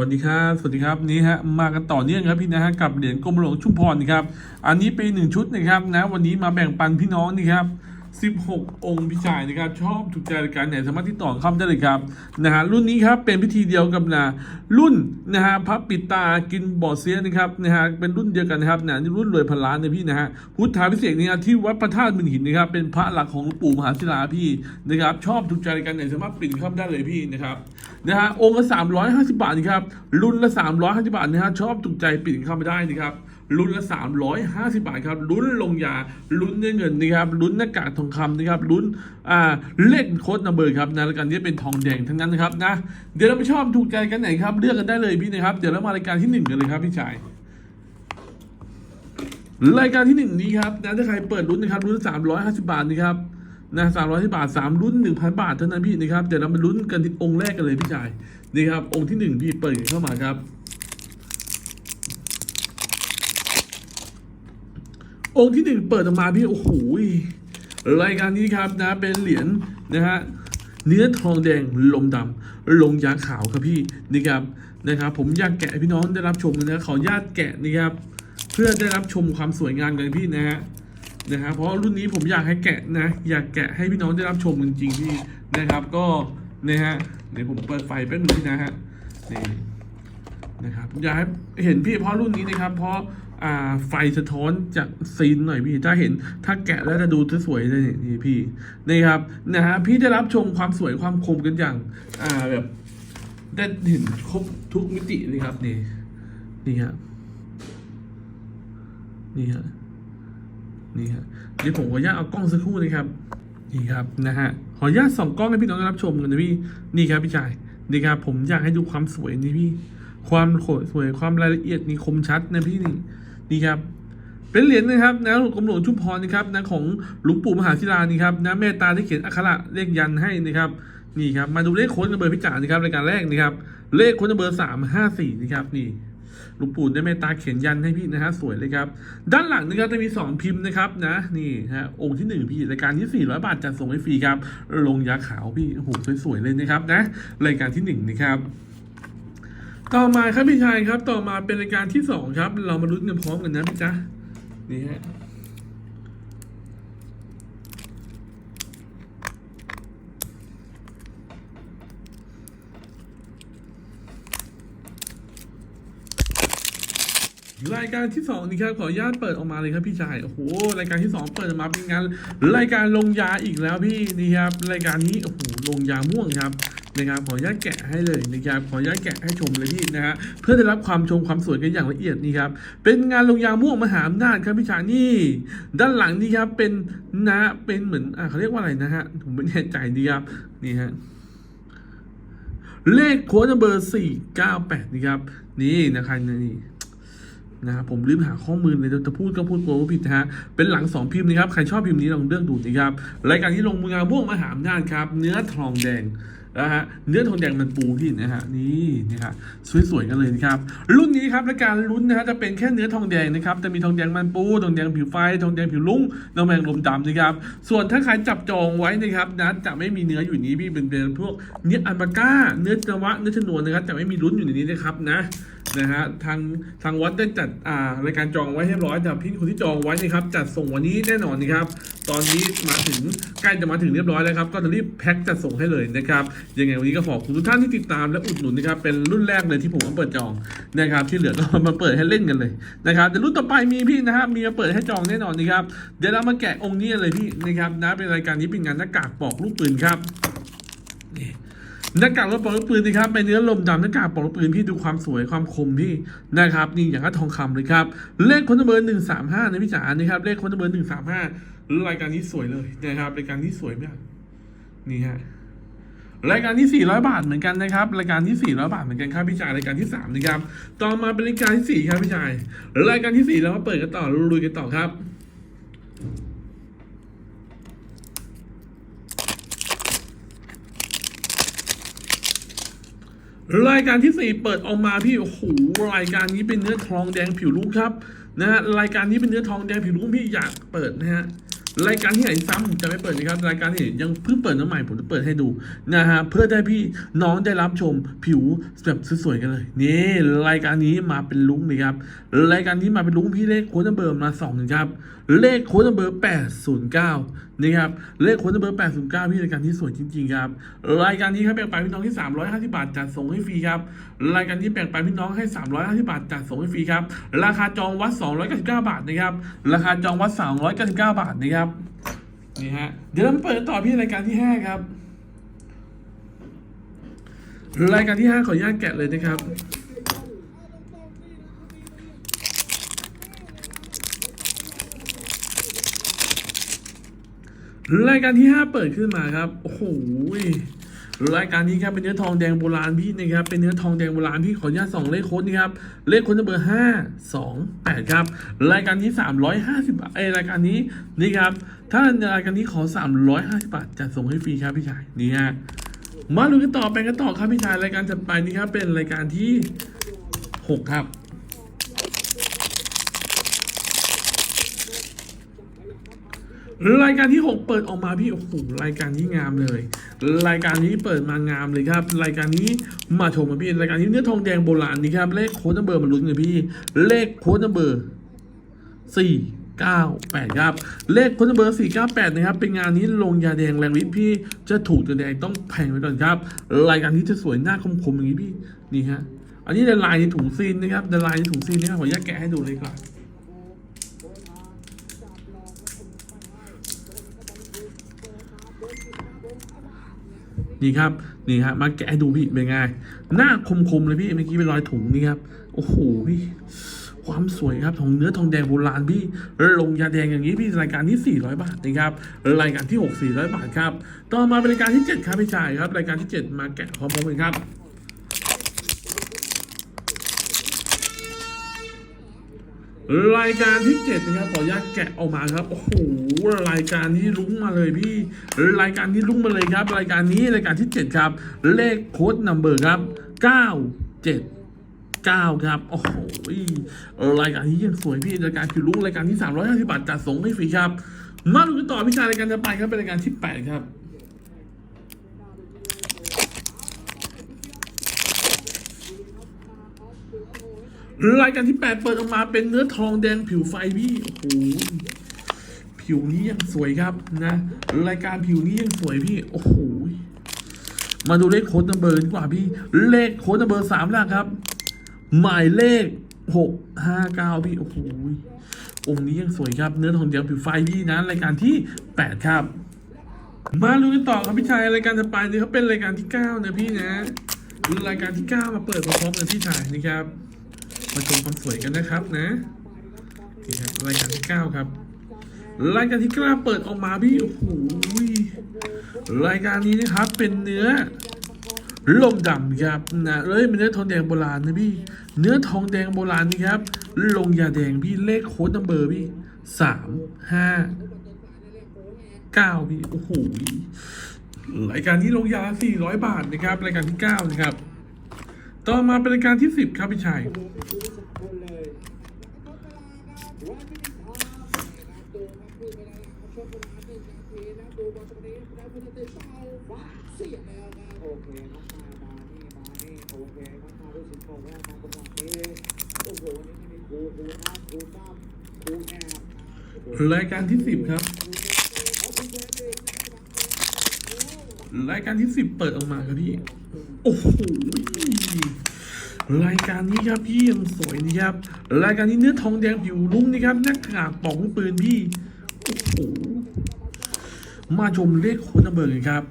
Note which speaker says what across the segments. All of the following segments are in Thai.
Speaker 1: วัสดีครับ สวัสดีครับนี่ฮะมากันต่อเนื่องครับพี่นะฮะกับเหรียญกรมหลวงชุมพรนะครับ อันนี้เป็นหนึ่งชุดนะครับนะวันนี้มาแบ่งปันพี่น้องนี่ครับ 16 องค์พี่ชายนะครับ ชอบถูกใจรายการไหนสามารถที่ต่อเข้ามาได้เลยครับนะฮะรุ่นนี้ครับเป็นพิธีเดียวกับนะรุ่นนะฮะพระปิดตากินบ่อเสียนะครับนะฮะเป็นรุ่นเดียวกันนะครับนะนี่รุ่นรวยพันล้านนะพี่นะฮะพุทธาพิเศษนี่นะที่วัดพระธาตุมินหินนะครับเป็นพระหลักของหลวงปู่มหาศิลาพี่นะครับชอบถูกใจรายการไหนสามารถปิดเข้ามาได้เลยพี่นะครับนะฮะองค์ละ350 บาทนะครับรุ่นละ 350 บาทนะฮะชอบถูกใจปิดเข้ามาได้นะครับ ลุ้นละ 350 บาทครับลุ้นลงยาลุ้นเงินนะครับลุ้นหน้ากากทองคำนะครับลุ้นอ่าเลขโค้ดนัมเบอร์ครับนะรายการนี้เป็นทองแดงทั้งนั้นนะครับนะเดี๋ยวเราไปชอบถูกใจกันไหนครับเลือกกันได้เลยพี่นะครับเดี๋ยวเรามารายการที่หนึ่งกันเลยครับพี่ชายรายการที่หนึ่งนี้ครับนะถ้าใครเปิดลุ้นนะครับลุ้นสามร้อยห้าสิบาทนะครับนะสามร้อยบาทสามลุ้นหนึ่งพันบาทเท่านั้นพี่นะครับ เดี๋ยวเรามาลุ้นกันที่องค์แรกกันเลยพี่ชาย นี่ครับ องค์ที่หนึ่งพี่เปิดเข้ามาครับ องค์ที่หนึ่งเปิดออกมาพี่โอ้โหรายการนี้ครับนะเป็นเหรียญนะฮะเนื้อทองแดงลมดำลงยาขาวครับพี่นี่ครับนะครับ ผมอยากแกะพี่น้องได้รับชมนะขออนุญาตแกะนี่ครับ เพื่อได้รับชมความสวยงามกันพี่นะฮะนะฮะเพราะรุ่นนี้ผมอยากให้แกะนะ อยากแกะให้พี่น้องได้รับชมจริงๆพี่นะครับ ก็นะฮะเดี๋ยวผมเปิดไฟแป๊บนึงพี่นะฮะนี่นะครับอยากให้เห็นพี่เพราะรุ่นนี้นะครับ เพราะ ไฟสะท้อนจากซีนหน่อยพี่ถ้าเห็นถ้าแกะแล้วจะดูสวยเลยนี่นี่พี่นี่ครับนะฮะพี่ได้รับชมความสวยความคมกันอย่างอ่าแบบได้เห็นครบทุกมิติเลยครับนี่นี่ครับนี่ฮะนี่ฮะเดี๋ยวผมขออนุญาตเอากล้องสักครู่นะครับนี่ครับนะฮะขออนุญาตส่องกล้องให้พี่น้องได้รับชมกันนะพี่นี่ครับพี่ชายนี่ครับผมอยากให้ดูความสวยนี่พี่ ความสวยความรายละเอียดนี่คมชัดนะพี่นี่ นี่ครับเป็นเหรียญนะครับนะหลวงกรมหลวงชุมพรนะครับนะของหลวงปู่มหาศิลานี่ครับนะเมตตาที่เขียนอักขระเลขยันให้นะครับนี่ครับมาดูเลขค้ดกับเบอร์พิจารณ์นะครับรายการแรกนะครับเลขค้ดกับเบอร์สามห้าสี่นะครับนี่หลวงปู่ได้เมตตาเขียนยันให้พี่นะฮะสวยเลยครับ ด้านหลังนะครับจะมี 2 พิมพ์นะครับนะนี่ฮะองค์ที่ 1 พี่รายการที่ 400 บาทจัดส่งให้ฟรีครับลงยาขาวพี่โอ้โหสวยๆเลยนะครับนะรายการที่1นะครับ ต่อมาครับพี่ชายครับ ต่อมาเป็นรายการที่สองครับ เรามาลุ้นกันพร้อมกันนะพี่จ๊ะนี่ฮะ รายการที่สองนี่ครับขออนุญาตเปิดออกมาเลยครับพี่ชายโอ้โหรายการที่สองเปิดออกมาเป็นงานรายการลงยาอีกแล้วพี่นี่ครับรายการนี้โอ้โหลงยาม่วงครับนะครับขออนุญาตแกะให้เลยนะครับขออนุญาตแกะให้ชมเลยพี่นะฮะเพื่อได้รับความชมความสวยกันอย่างละเอียดนี่ครับเป็นงานลงยาม่วงมหาอำนาจครับพี่ชายนี่ ด้านหลังนี่ครับเป็นนะเป็นเหมือนอ่าเขาเรียกว่าอะไรนะฮะผมไม่แน่ใจดีครับนี่ฮะเลขโค้ดเบอร์สี่เก้าแปดนี่ครับนี่นะครับนี่ นะครับผมลืมหาข้อมูลเลยจะพูดก็พูดกลัวว่าผิดนะฮะเป็นหลังสองพิมพ์นะครับใครชอบพิมพ์นี้ลองเลือกดูนะครับรายการที่ลงมืองานม่วงมหาอำนาจครับเนื้อทองแดง นะฮะเนื้อทองแดงมันปูพี่นะฮะนี่นะครับสวยๆกันเลยนะครับรุ่นนี้ครับรายการลุ้นนะฮะจะเป็นแค่เนื้อทองแดงนะครับจะมีทองแดงมันปูทองแดงผิวไฟทองแดงผิวลุ้งน้ำแมงลมดำนะครับส่วนถ้าใครจับจองไว้นะครับนะจะไม่มีเนื้ออยู่นี้พี่เป็นเป็นพวกเนื้ออัลปาก้า เนื้อจวะเนื้อชนวนนะครับจะไม่มีลุ้นอยู่ในนี้นะครับนะนะฮะทางทางวัดได้จัดอ่ารายการจองไว้เรียบร้อยแต่พี่คนที่จองไว้นะครับจัดส่งวันนี้แน่นอนนะครับ ตอนนี้มาถึงใกล้จะมาถึงเรียบร้อยแล้วครับ ก็จะรีบแพ็คจัดส่งให้เลยนะครับ ยังไงวันนี้ก็ขอบคุณทุกท่านที่ติดตามและอุดหนุนนะครับ เป็นรุ่นแรกเลยที่ผมมาเปิดจองนะครับ ที่เหลือก็มาเปิดให้เล่นกันเลยนะครับแต่รุ่นต่อไปมีพี่นะครับ มีมาเปิดให้จองแน่นอนนะครับ เดี๋ยวเรามาแกะองค์นี้เลยพี่นะครับนะ เป็นรายการนี้เป็นงานหน้ากากปอกลูกปืนครับ หน้ากากรถปอกลูกปืนนะครับเป็นเนื้อลมดำหน้ากากปอกลูกปืนพี่ดูความสวยความคมพี่นะครับ นี่อย่างกับทองคำเลยครับ เลขคนเบอร์หนึ่งสามห้านะพี่จ๋านะครับ เลขคนเบอร์หนึ่งสามห้ารายการนี้สวยเลยนะครับรายการนี้สวยมากนี่ฮะรายการที่ 400 บาทเหมือนกันนะครับ รายการที่ 400 บาทเหมือนกันครับพี่จ่ายรายการที่ 3 นะครับ ต่อมาเป็นรายการที่ 4 ครับพี่จ่าย รายการที่ 4 เรามาเปิดกันต่อลุยกันต่อครับ รายการที่ 4 เปิดออกมาพี่โอ้โหรายการนี้เป็นเนื้อทองแดงผิวลุ้งครับนะฮะรายการนี้เป็นเนื้อทองแดงผิวลุ้งพี่อยากเปิดนะฮะรายการที่ไหนซ้ำผมจะไม่เปิดนะครับรายการที่ยังเพิ่งเปิดน้ำใหม่ผมจะเปิดให้ดูนะฮะเพื่อได้พี่น้องได้รับชมผิวแบบสวยๆกันเลยนี่รายการนี้มาเป็นลุงเลยครับรายการนี้มาเป็นลุงพี่เลขโค้ดเบอร์มาสองครับ เลขโค้ดเบอร์ 809 นะครับ เลขโค้ดเบอร์ 809 พี่รายการที่สวยจริงๆครับ รายการนี้ครับแบ่งปันพี่น้องที่ 350 บาทจัดส่งให้ฟรีครับ รายการนี้แบ่งปันพี่น้องให้ 350 บาทจัดส่งให้ฟรีครับ ราคาจองวัด 299 บาทนะครับ ราคาจองวัด 399 บาทนะครับ นี่ฮะ เดี๋ยวเรามาเปิดต่อพี่รายการที่ 5 ครับ รายการที่ 5 ขออนุญาตแกะเลยนะครับ รายการที่ 5 เปิดขึ้นมาครับ โอ้โหรายการนี้ครับเป็นเนื้อทองแดงโบราณพี่นะครับ เป็นเนื้อทองแดงโบราณพี่ขออนุญาตส่องเลขโค้ดนี่ครับ เลขโค้ดเบอร์ห้าสองแปดครับ รายการนี้สามร้อยห้าสิบาทเอรายการนี้นี่ครับ ถ้ารายการนี้ขอสามร้อยห้าสิบาทจะส่งให้ฟรีครับพี่ชายนี่ฮะมาดูกันต่อไปกันต่อครับพี่ชายรายการถัดไปนี่ครับเป็นรายการที่หกครับ รายการที่ 6 เปิดออกมาพี่โอ้โหรายการนี้งามเลย รายการนี้เปิดมางามเลยครับ รายการนี้มาชมกันพี่รายการนี้เนื้อทองแดงโบราณนี่ครับเลขโค้ดนัมเบอร์มาลุ้นกันพี่ เลขโค้ดนัมเบอร์สี่เก้าแปดครับ เลขโค้ดนัมเบอร์สี่เก้าแปดนะครับ เป็นงานนี้ลงยาแดงแรงฤทธิ์พี่จะถูกจะแดงต้องแพงไว้ก่อนครับ รายการนี้จะสวยหน้าคมๆอย่างนี้พี่ นี่ฮะ อันนี้ลายในถุงซีนนะครับลายในถุงซีนนะครับผมอยากแกะให้ดูเลยก่อน นี่ครับนี่ฮะมาแกะให้ดูพี่เป็นไงหน้าคมๆเลยพี่เมื่อกี้เป็นรอยถุงนี่ครับโอ้โหพี่ความสวยครับทองเนื้อทองแดงโบราณพี่ลงยาแดงอย่างนี้พี่รายการที่ 400 บาทนะครับรายการที่ 6 400 บาทครับต่อมาเป็นรายการที่ 7 ครับพี่ชายครับ รายการที่ 7 มาแกะพร้อมๆกันครับ รายการที่7นะครับขออนุญาตแกะออกมาครับโอ้โหรายการนี้ลุ้งมาเลยพี่ รายการนี้ลุ้งมาเลยครับ รายการนี้รายการที่7ครับ เลขโค้ดนัมเบอร์ครับ9 7 9ครับ โอ้โหรายการนี้ยังสวยพี่ รายการคือลุ้งรายการที่ 350 บาทจัดส่งให้ฟรีครับ มาดูกันต่อพี่ชารายการจะไปครับ เป็นรายการที่ 8 ครับ รายการที่ 8 เปิดออกมาเป็นเนื้อทองแดงผิวไฟพี่โอ้โหผิวนี้ยังสวยครับนะ รายการผิวนี้ยังสวยพี่โอ้โหมาดูเลขโค้ดนัมเบอร์ดีกว่าพี่ เลขโค้ดนัมเบอร์สามหลักครับ หมายเลขหกห้าเก้าพี่โอ้โหองค์นี้ยังสวยครับ เนื้อทองแดงผิวไฟพี่นะรายการที่แปดครับ มาดูกันต่อครับพี่ชายรายการจะไปนี่เขาเป็นรายการที่เก้านะพี่นะรายการที่เก้ามาเปิดพร้อมๆกันพี่ชายนี่ครับ มาชมความสวยกันนะครับนะนี่ครับรายการที่เก้าครับ รายการที่เก้าเปิดออกมาพี่โอ้โหรายการนี้นะครับเป็นเนื้อลมดำครับนะเลยเป็นเนื้อทองแดงโบราณนะพี่ เนื้อทองแดงโบราณนี่ครับ ลงยาแดงพี่เลขโค้ดนัมเบอร์พี่สามห้าเก้าพี่โอ้โหรายการที่ลงยาสี่ร้อยบาทนะครับ รายการที่เก้านะครับ ต่อมาเป็นรายการที่สิบครับพี่ชัย
Speaker 2: แอบ
Speaker 1: รายการที่สิบครับ รายการที่สิบเปิดออกมาครับพี่ โอ้โหรายการนี้ครับพี่ยังสวยนะครับ รายการนี้เนื้อทองแดงผิวลุ้งนะครับหน้ากากปอกลูกปืนพี่โอ้โหมาชมเลขโค้ดนัมเบอร์กันครับ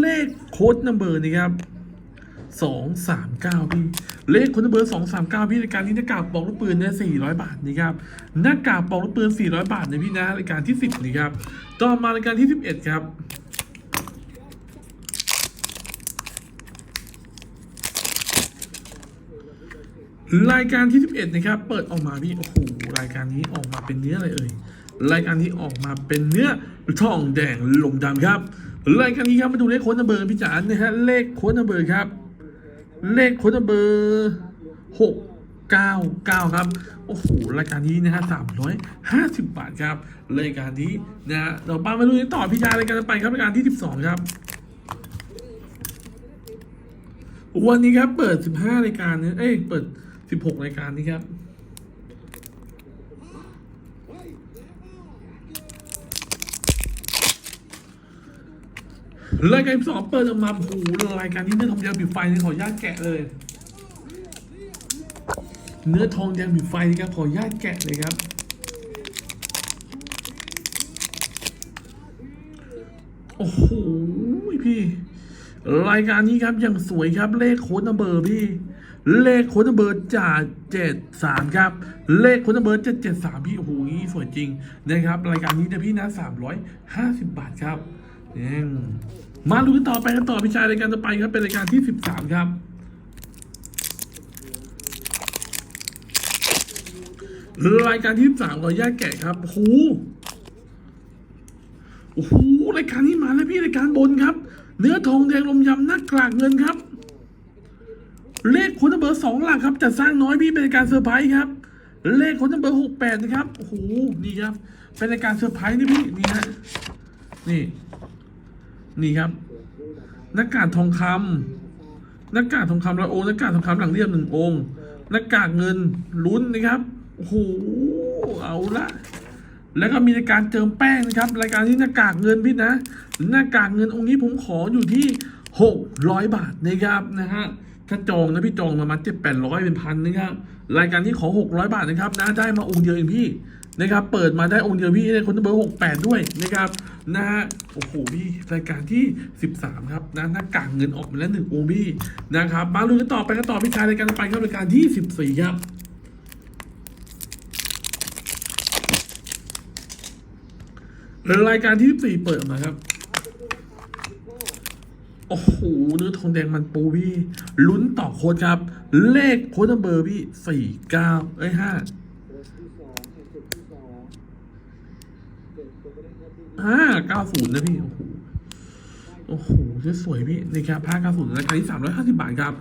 Speaker 1: เลขโค้ดนัมเบอร์นะครับสองสามเก้าพี่ เลขคนัมเบอร์สองสามเก้าพี่รายการนี้หน้ากากปอกลูกปืนเนี่ยสี่ร้อยบาทนะครับหน้ากากปอกลูกปืนสี่ร้อยบาทเนะพี่นะรายการที่สิบนะครับต่อมารายการที่สิบเอ็ดครับ รายการที่ 11 นะครับ เปิดออกมาพี่ โอ้โห รายการนี้ออกมาเป็นเนื้ออะไรเอ่ย รายการที่ออกมาเป็นเนื้อทองแดงลมดำครับ รายการนี้ครับมาดูเลขโค้ดนัมเบอร์พี่จ๋านะฮะ เลขโค้ดนัมเบอร์ครับ เลขโค้ดนัมเบอร์หก99 ครับ โอ้โห รายการนี้นะฮะ350 บาทครับ รายการนี้นะฮะเราปามาดูต่อพี่ชารายการไปครับรายการที่ 12 ครับ วันนี้ครับเปิด 15รายการเนี่ยเอ้ย เปิด 16รายการนี้ครับรายการสองเปิดออกมาโอ้โหรายการนี้เนื้อทองแดงบีบไฟนี่ขออนุญาตแกะเลย เนื้อทองแดงบีบไฟนี่ครับขออนุญาตแกะเลยครับโอ้โหพี่ รายการนี้ครับยังสวยครับเลขโค้ดนัมเบอร์พี่ เลขโค้ดนัมเบอร์จ่าเจ็ดสามครับ เลขโค้ดนัมเบอร์เจ็ดเจ็ดสามพี่โอ้โหสวยจริงนะครับ รายการนี้เนะพี่นะสามร้อยห้าสิบบาทครับมาดูกันต่อไปกันต่อพี่ชายรายการต่อไปครับเป็นรายการที่สิบสามครับรายการที่สามขออนุญาตแกะครับโอ้โหโอ้โหรายการนี้มาแล้วพี่รายการบนครับ เนื้อทองแดงลมยำหน้ากลากเงินครับ เลขคนเบอร์สองหลักครับจะสร้างน้อยพี่เป็นรายการเซอร์ไพรส์ครับ เลขคนเบอร์หกแปดนะครับโอ้โหนี่ครับ เป็นรายการเซอร์ไพรส์นี่พี่นี่ฮะนี่ นี่ครับหน้ากากทองคำหน้ากากทองคำละองหน้ากากทองคำหลังเรียบหนึ่งองค์หน้ากากเงินลุ้นนะครับโอ้โหเอาละแล้วก็มีรายการเจิมแป้งนะครับ รายการที่หน้ากากเงินพี่นะหน้ากากเงินองค์นี้ผมขออยู่ที่หกร้อยบาทนะครับนะฮะ ถ้าจองนะพี่จองประมาณเจ็ดแปดร้อยเป็นพันนะครับรายการนี้ขอหกร้อยบาทนะครับนะได้มาองค์เดียวเองพี่นะครับเปิดมาได้องค์เดียวพี่ได้คนเบอร์หกแปดด้วยนะครับนะฮะโอ้โหพี่รายการที่สิบสามครับนะหน้ากากเงินออกมาแล้วหนึ่งองค์พี่นะครับมาลุ้นกันต่อไปกันต่อพี่ชายรายการไปครับรายการที่สิบสี่ครับรายการที่14เปิดมาครับ โอ้โหเนื้อทองแดงมันปูพี่ลุ้นต่อโค้ดครับ เลขโค้ดนัมเบอร์พี่4 9เอ้ย5
Speaker 2: เจ็ดที่สองเจ็ดที่เจ็ดตัวไม่ได้ครับที่
Speaker 1: 5 90นะพี่โอ้โหโอ้โหสวยพี่นี่ครับ5 90ราศูนยการที่350บาทครับ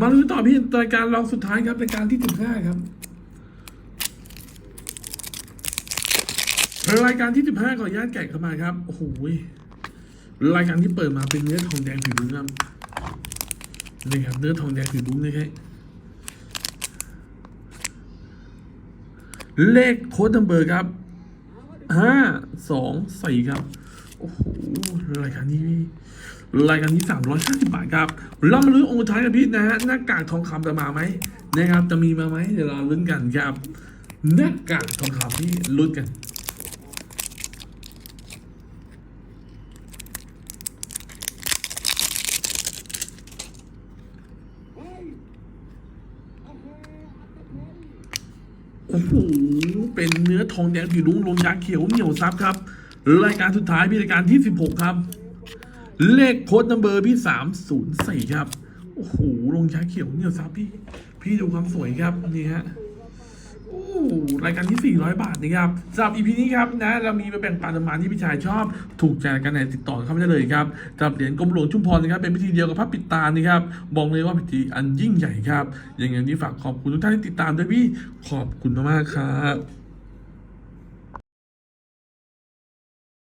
Speaker 1: มาลุ้นต่อพี่รายการรองสุดท้ายครับรายการที่15ครับรายการที่15ขออนุญาตแกะเข้ามาครับ โอ้โห รายการที่เปิดมาเป็นเนื้อทองแดงผิวลุ้งครับนี่ครับเนื้อทองแดงผิวลุ้งนี่ครับเลขโค้ดนัมเบอร์ครับห้าสองสี่ครับ โอ้โห รายการนี้รายการนี้สามร้อยห้าสิบบาทครับ เรามาลุ้นองค์สุดท้ายกันพี่นะฮะ หน้ากากทองคำจะมาไหมนะครับ จะมีมาไหม เดี๋ยวเราลุ้นกันครับ หน้ากากทองคำพี่ลุ้นกัน
Speaker 2: เฮ้ยโอเค อ้
Speaker 1: โหเป็นเนื้อทองแดงผิวลุงลงยาเขียวเหนียวซับครับ รายการสุดท้ายพี่รายการที่ 16 ครับ เลขโค้ดนัมเบอร์พี่304 ครับ โอ้โหลงยาเขียวเหนียวซับพี่ พี่ดูความสวยครับนี่ฮะ รายการที่ 400 บาทนะครับสำหรับ EP นี้ครับนะเรามีมาแบ่งปันประมาณที่พี่ชายชอบ ถูกใจกันไหนติดต่อเข้ามาได้เลยครับสำหรับเหรียญกรมหลวงชุมพรนะครับเป็นพิธีเดียวกับพระปิดตานะครับบอกเลยว่าพิธีอันยิ่งใหญ่ครับอย่างไงวันนี้ฝากขอบคุณทุกท่านที่ติดตามด้วยพี่ขอบคุณมากๆครับ